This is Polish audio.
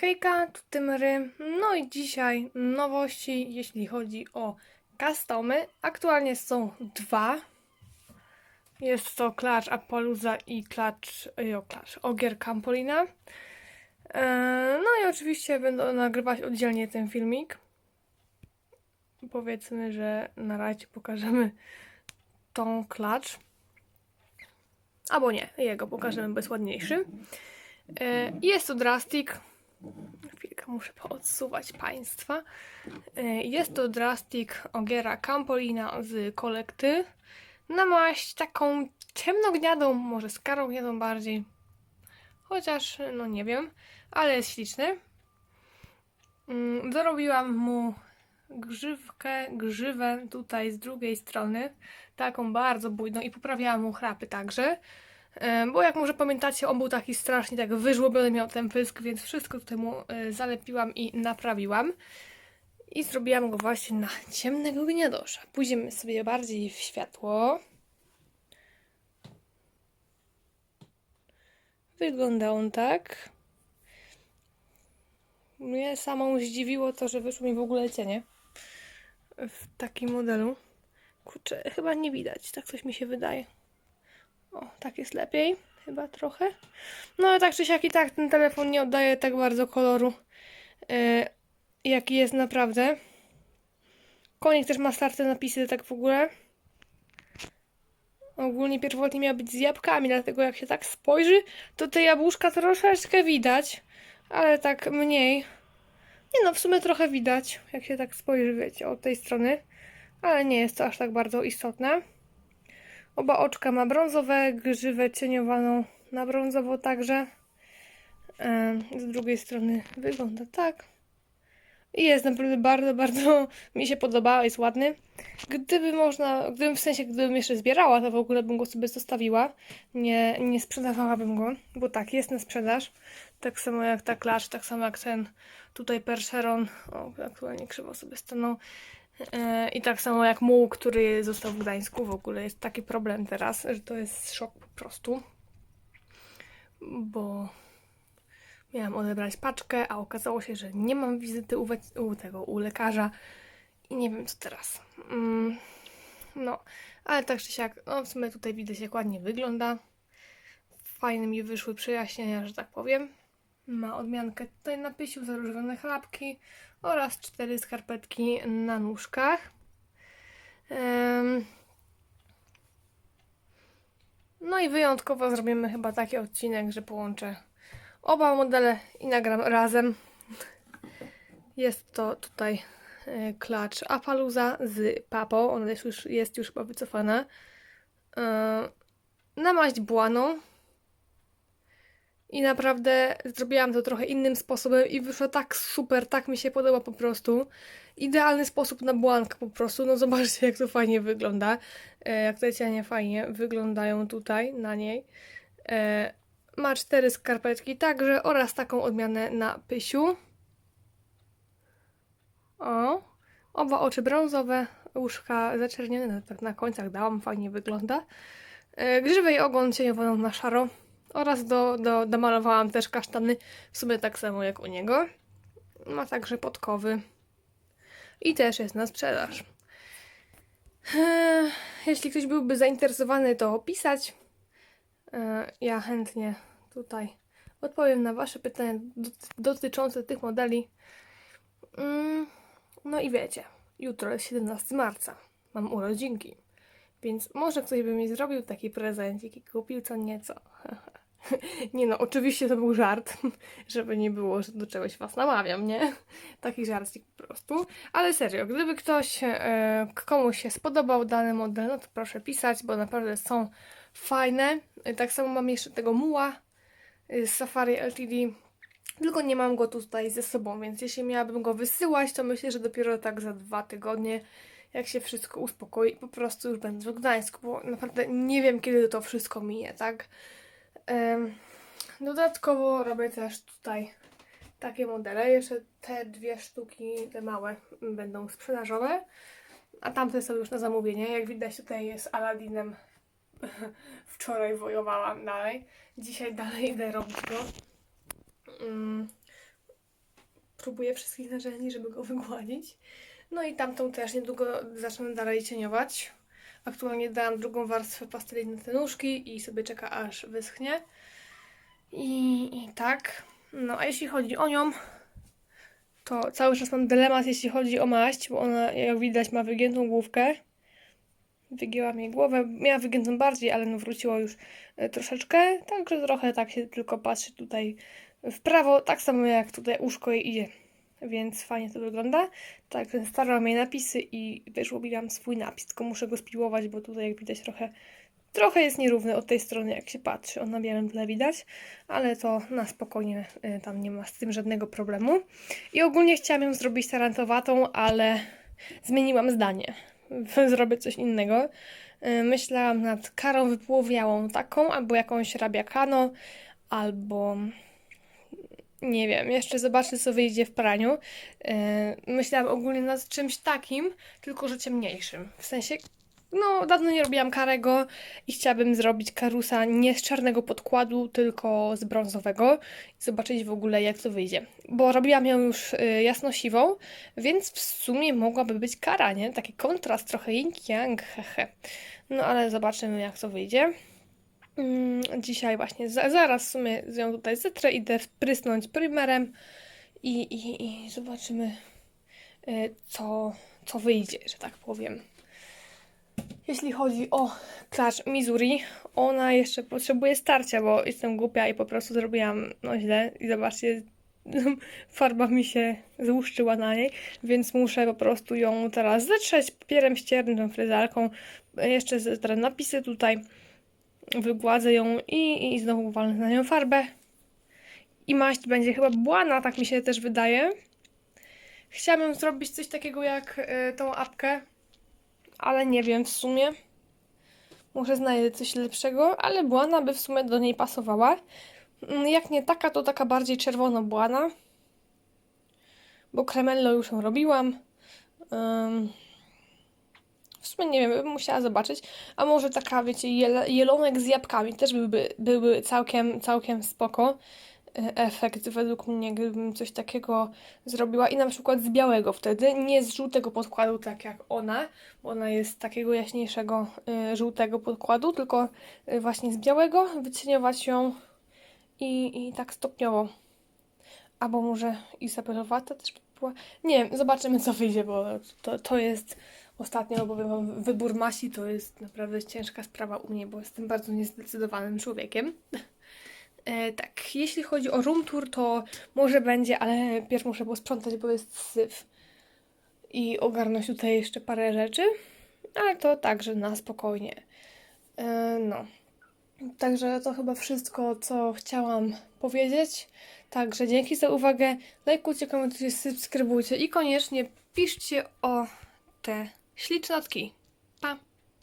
Hejka, tu Tymery. No i dzisiaj nowości, jeśli chodzi o customy. Aktualnie są dwa. Jest to Clutch Appalooza i Clutch, jo, Clutch Ogier Campolina. E, No i oczywiście będę nagrywać oddzielnie ten filmik. Powiedzmy, że na razie pokażemy tą Clutch. Albo nie, jego pokażemy, bo jest ładniejszy. E, Jest to Drastic. Chwilkę muszę poodsuwać Państwa. E, Jest to Drastic Ogiera Campolina z kolekty. Na maść taką ciemnogniadą, może skarogniadą bardziej. Chociaż, no nie wiem, ale jest śliczny. Mm, Dorobiłam mu grzywkę, grzywę tutaj z drugiej strony. Taką bardzo bujną i poprawiałam mu chrapy także. E, Bo jak może pamiętacie, on był taki strasznie tak wyżłobiony, miał ten pysk, więc wszystko tutaj mu e, zalepiłam i naprawiłam. I zrobiłam go właśnie na ciemnego gniadosza. Pójdziemy sobie bardziej w światło. Wygląda on tak. Mnie samą zdziwiło to, że wyszło mi w ogóle cienie w takim modelu. Kurczę, chyba nie widać, tak coś mi się wydaje. O, tak jest lepiej, chyba trochę. No ale tak czy siak i tak ten telefon nie oddaje tak bardzo koloru, yy, jaki jest naprawdę. Konik też ma starte napisy tak w ogóle. Ogólnie pierwotnie miał być z jabłkami, dlatego jak się tak spojrzy, to te jabłuszka troszeczkę widać, ale tak mniej. Nie no, w sumie trochę widać, jak się tak spojrzy, wiecie, od tej strony, ale nie jest to aż tak bardzo istotne. Oba oczka ma brązowe, grzywę cieniowaną na brązowo także. Z drugiej strony wygląda tak. I jest naprawdę bardzo, bardzo mi się podoba, jest ładny. Gdyby można, gdybym w sensie, gdybym jeszcze zbierała, to w ogóle bym go sobie zostawiła. Nie, nie sprzedawałabym go, bo tak, jest na sprzedaż. Tak samo jak ta klacz, tak samo jak ten tutaj Percheron. O, aktualnie krzywo sobie stanął. E, I tak samo jak muł, który został w Gdańsku. W ogóle jest taki problem teraz, że to jest szok po prostu. Bo miałam odebrać paczkę, a okazało się, że nie mam wizyty u, u tego, u lekarza. I nie wiem co teraz. Mm, no, ale tak czy siak, no w sumie tutaj widać jak ładnie wygląda. Fajne mi wyszły przejaśnienia, że tak powiem. Ma odmiankę tutaj na pysiu, zaróżowane chlapki oraz cztery skarpetki na nóżkach. No i wyjątkowo zrobimy chyba taki odcinek, że połączę oba modele i nagram razem. Jest to tutaj e, klacz Appalooza z papą. Ona jest już, jest już chyba wycofana. E, Na maść błaną. I naprawdę zrobiłam to trochę innym sposobem i wyszło tak super, tak mi się podoba po prostu. Idealny sposób na błankę po prostu. No zobaczcie jak to fajnie wygląda. E, jak te cienie fajnie wyglądają tutaj na niej. E, ma cztery skarpetki także oraz taką odmianę na pysiu. O, oba oczy brązowe, uszka zaczernione, no, tak na końcach dałam, fajnie wygląda. E, Grzywę i ogon cieniowaną na szaro oraz do, do, domalowałam też kasztany, w sumie tak samo jak u niego. Ma także podkowy i też jest na sprzedaż. Eee, Jeśli ktoś byłby zainteresowany, to pisać. Eee, Ja chętnie tutaj odpowiem na Wasze pytania doty- dotyczące tych modeli. Mm, No i wiecie, jutro jest 17 marca. Mam urodzinki. Więc może ktoś by mi zrobił taki prezencik i kupił co nieco. Nie no, oczywiście to był żart, żeby nie było, że do czegoś was namawiam, nie? Taki żarcik po prostu. Ale serio, gdyby ktoś, e, komuś się spodobał dany model, no to proszę pisać, bo naprawdę są fajne. E, Tak samo mam jeszcze tego muła y, z Safari LTD, tylko nie mam go tutaj ze sobą, więc jeśli miałabym go wysyłać, to myślę, że dopiero tak za dwa tygodnie, jak się wszystko uspokoi, po prostu już będę w Gdańsku, bo naprawdę nie wiem, kiedy to wszystko minie, tak? Dodatkowo robię też tutaj takie modele. Jeszcze te dwie sztuki, te małe, będą sprzedażowe, a tamte są już na zamówienie. Jak widać, tutaj jest Aladinem. Wczoraj wojowałam dalej. Dzisiaj dalej idę robić go. Mm. próbuję wszystkich narzędzi, żeby go wygładzić. No i tamtą też niedługo zacznę dalej cieniować. Aktualnie dałam drugą warstwę pasteli na te nóżki i sobie czeka aż wyschnie. I, I tak. No a jeśli chodzi o nią, to cały czas mam dylemat, jeśli chodzi o maść, bo ona, jak widać, ma wygiętą główkę. Wygięłam jej głowę. Miała wygiętą bardziej, ale no wróciło już e, troszeczkę. Także trochę tak się tylko patrzy tutaj w prawo, tak samo jak tutaj uszko jej idzie. Więc fajnie to wygląda. Tak, starałam jej napisy i wyszło mi tam swój napis, tylko muszę go spiłować, bo tutaj jak widać trochę, trochę jest nierówny od tej strony, jak się patrzy. On na białym tle widać, ale to na spokojnie, y, tam nie ma z tym żadnego problemu. I ogólnie chciałam ją zrobić tarantowatą, ale zmieniłam zdanie. Zrobię coś innego. Y, Myślałam nad karą wypłowiałą taką, albo jakąś rabiakano, albo nie wiem, jeszcze zobaczę, co wyjdzie w praniu. Yy, myślałam ogólnie nad czymś takim, tylko że ciemniejszym. W sensie, no, dawno nie robiłam karego i chciałabym zrobić karusa nie z czarnego podkładu, tylko z brązowego i zobaczyć w ogóle, jak to wyjdzie. Bo robiłam ją już yy, jasno-siwą, więc w sumie mogłaby być kara, nie? Taki kontrast, trochę yin-yang, hehe. No, ale zobaczymy, jak to wyjdzie. Mm, Dzisiaj właśnie, za, zaraz w sumie nią tutaj zetrę, idę prysnąć primerem i, i, i zobaczymy, y, co, co wyjdzie, że tak powiem. Jeśli chodzi o klacz Missouri, ona jeszcze potrzebuje starcia, bo jestem głupia i po prostu zrobiłam no źle. I zobaczcie, farba mi się złuszczyła na niej, więc muszę po prostu ją teraz zetrzeć papierem ściernym, fryzarką, jeszcze zetrę napisy tutaj wygładzę ją i, i znowu walnę na nią farbę. I maść będzie chyba błana, tak mi się też wydaje. Chciałabym zrobić coś takiego jak y, tą apkę, ale nie wiem w sumie. Może znajdę coś lepszego, ale błana by w sumie do niej pasowała. Mm, Jak nie taka, to taka bardziej czerwono-błana. Bo kremello już ją robiłam. W sumie nie wiem, bym musiała zobaczyć. A może taka, wiecie, jel jelonek z jabłkami też byłby, byłby całkiem, całkiem spoko e, efekt według mnie, gdybym coś takiego zrobiła i na przykład z białego wtedy, nie z żółtego podkładu, tak jak ona, bo ona jest takiego jaśniejszego y, żółtego podkładu, tylko y, właśnie z białego, wycieniować ją i, i tak stopniowo. Albo może Izabelowata też by była. Nie wiem, zobaczymy co wyjdzie, bo to, to jest ostatnio, bowiem wybór masi to jest naprawdę ciężka sprawa u mnie, bo jestem bardzo niezdecydowanym człowiekiem. E, tak, jeśli chodzi o room tour, to może będzie, ale pierw muszę posprzątać, bo jest syf. I ogarnąć tutaj jeszcze parę rzeczy, ale to także na spokojnie. E, no. Także to chyba wszystko, co chciałam powiedzieć. Także dzięki za uwagę. Lajkujcie, komentujcie, subskrybujcie i koniecznie piszcie o te ślicznotki. Pa!